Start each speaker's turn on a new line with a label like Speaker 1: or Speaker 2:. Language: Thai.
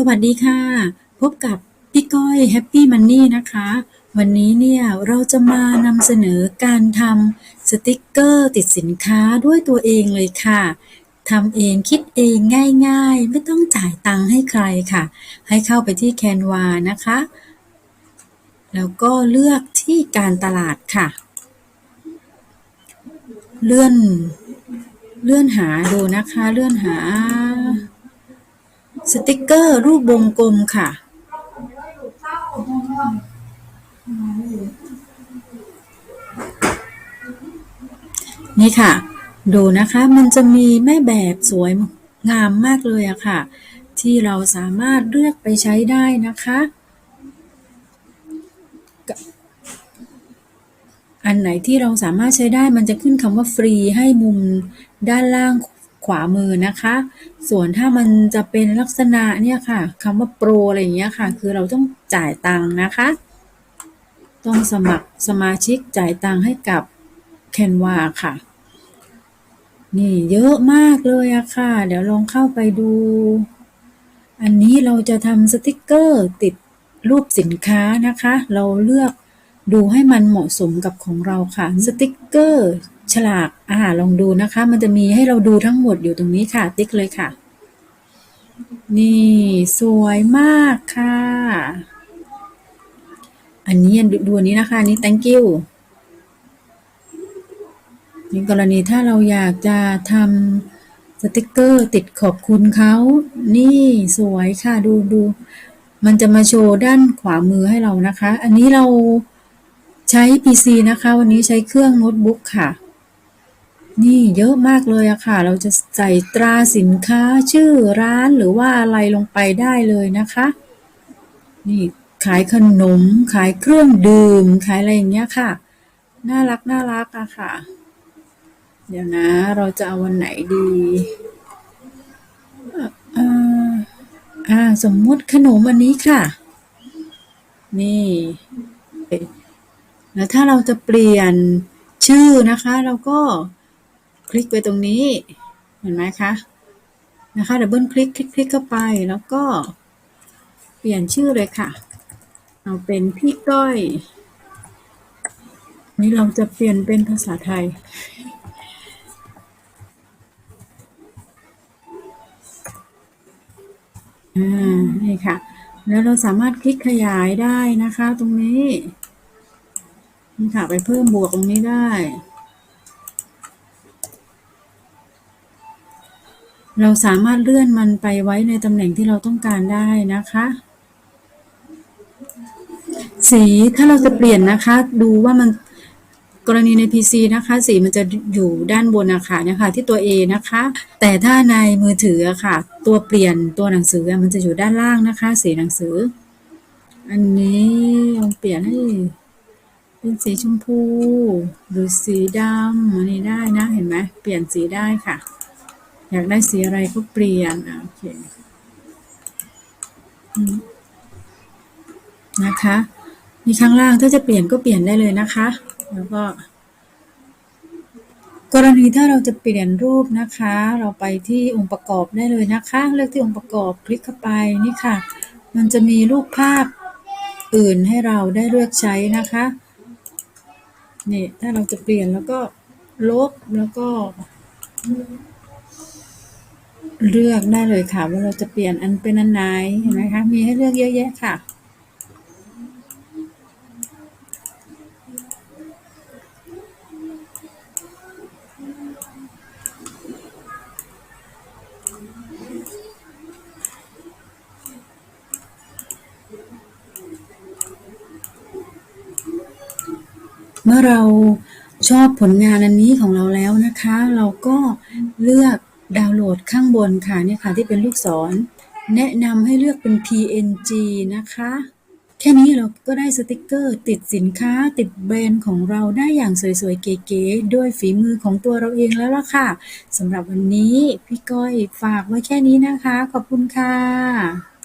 Speaker 1: สวัสดีค่ะ พบกับพี่ก้อย Happy Money นะคะ วันนี้เนี่ยเราจะมานำเสนอการทำสติกเกอร์ติดสินค้าด้วยตัวเองเลยค่ะทำเองคิดเองง่ายๆ ไม่ต้องจ่ายตังค์ให้ใครค่ะ ให้เข้าไปที่ Canva นะคะ แล้วก็เลือกที่การตลาดค่ะ เลื่อน เลื่อนหาดูนะคะ เลื่อนหา สติกเกอร์รูปวงกลมค่ะ นี่ค่ะ ดูนะคะมันจะมีแม่แบบสวยงามมากเลยอะค่ะ ที่เราสามารถเลือกไปใช้ได้นะคะ อันไหนที่เราสามารถใช้ได้มันจะขึ้นคำว่าฟรีให้มุมด้านล่างข ขวามือนะคะ ส่วนถ้ามันจะเป็นลักษณะเนี่ยค่ะคำว่าโปรอะไรอย่างเงี้ยค่ะ คือเราต้องจ่ายตังค์นะคะ ต้องสมัครสมาชิกจ่ายตังค์ให้กับ Canva ค่ะ นี่เยอะมากเลยอะค่ะ เดี๋ยวลองเข้าไปดู อันนี้เราจะทำสติกเกอร์ติดรูปสินค้านะคะ เราเลือกดูให้มันเหมาะสมกับของเราค่ะ สติกเกอร์ ฉลากอ่าลองดูนะคะ มันจะมีให้เราดูทั้งหมดอยู่ตรงนี้ค่ะ ติ๊กเลยค่ะ นี่สวยมากค่ะ อันนี้ดูอันนี้นะคะนนี้ thank you ในกรณีถ้าเราอยากจะทำสติกเกอร์ติดขอบคุณเขา นี่สวยค่ะดูดูมันจะมาโชว์ด้านขวามือให้เรานะคะ อันนี้เราใช้ PC นะคะ วันนี้ใช้เครื่องโน้ตบุ๊กค่ะ นี่เยอะมากเลยอะค่ะ เราจะใส่ตราสินค้าชื่อร้านหรือว่าอะไรลงไปได้เลยนะคะ นี่ขายขนม ขายเครื่องดื่ม ขายอะไรอย่างเงี้ยค่ะ น่ารักน่ารักอะค่ะ เดี๋ยวนะ เราจะเอาวันไหนดีอ่าอ่าสมมติขนมอันนี้ค่ะ นี่แล้วถ้าเราจะเปลี่ยนชื่อนะคะ เราก็ คลิกไปตรงนี้ เห็นไหมคะนะคะดับเบิลคลิกคลิกคลิกเข้าไปแล้วก็ เปลี่ยนชื่อเลยค่ะ เอาเป็นพี่ก้อย นี่เราจะเปลี่ยนเป็นภาษาไทย อ่า นี่ค่ะ แล้วเราสามารถคลิกขยายได้นะคะ ตรงนี้นี่ค่ะไปเพิ่มบวกตรงนี้ได้ เราสามารถเลื่อนมันไปไว้ในตำแหน่งที่เราต้องการได้นะคะ สีถ้าเราจะเปลี่ยนนะคะ ดูว่ามันกรณีใน PC นะคะ สีมันจะอยู่ด้านบนนะคะนี่ยค่ะที่ตัว A นะคะ แต่ถ้าในมือถือค่ะ ตัวเปลี่ยนตัวหนังสือมันจะอยู่ด้านล่างนะคะ สีหนังสือ อันนี้ลองเปลี่ยนให้เป็นสีชมพู หรือสีดำอันนี้ได้นะเห็นไหมเปลี่ยนสีได้ค่ะ อยากได้สีอะไรก็เปลี่ยนโอเคนะคะมีข้างล่างถ้าจะเปลี่ยนก็เปลี่ยนได้เลยนะคะ แล้วก็ กรณีถ้าเราจะเปลี่ยนรูปนะคะ เราไปที่องค์ประกอบได้เลยนะคะ เลือกที่องค์ประกอบคลิกเข้าไปนี่ค่ะ มันจะมีรูปภาพอื่นให้เราได้เลือกใช้นะคะนี่ถ้าเราจะเปลี่ยนแล้วก็ลบแล้วก็ เลือกได้เลยค่ะ ว่าเราจะเปลี่ยนอันเป็นอันไหนเห็นไหมคะ มีให้เลือกเยอะแยะค่ะ เมื่อเราชอบผลงานอันนี้ของเราแล้วนะคะ เราก็เลือก ดาวน์โหลดข้างบนค่ะเนี่ยค่ะที่เป็นลูกศร แนะนำให้เลือกเป็น PNG นะคะ แค่นี้เราก็ได้สติกเกอร์ ติดสินค้าติดแบรนด์ของเราได้อย่างสวยๆ เก๋ๆด้วยฝีมือของตัวเราเองแล้วล่ะค่ะสำหรับวันนี้พี่ก้อยฝากไว้แค่นี้นะคะ ขอบคุณค่ะ